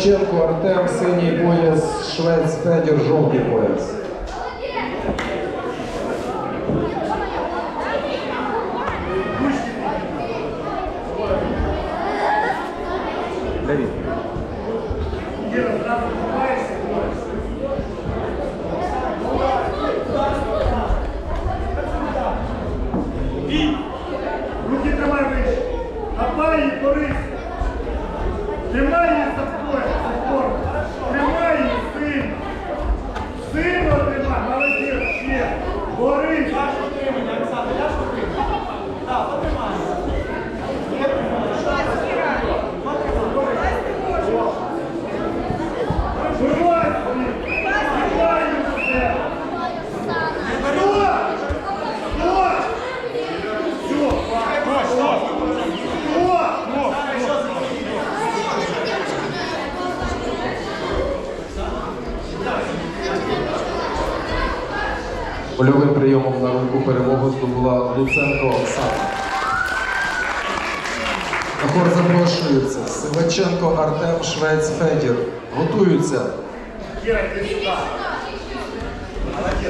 Ченко Артем, синій пояс, швець Федір, жовтий пояс. Давид. Руки тримай вище. Хапай її, Борис. Тримай її Польовим прийомом на руку перемогу здобула Луценко Оксана. На хор запрошується. Сиваченко Артем, Швець Федір. Готуються. Кира, ти. Молодец.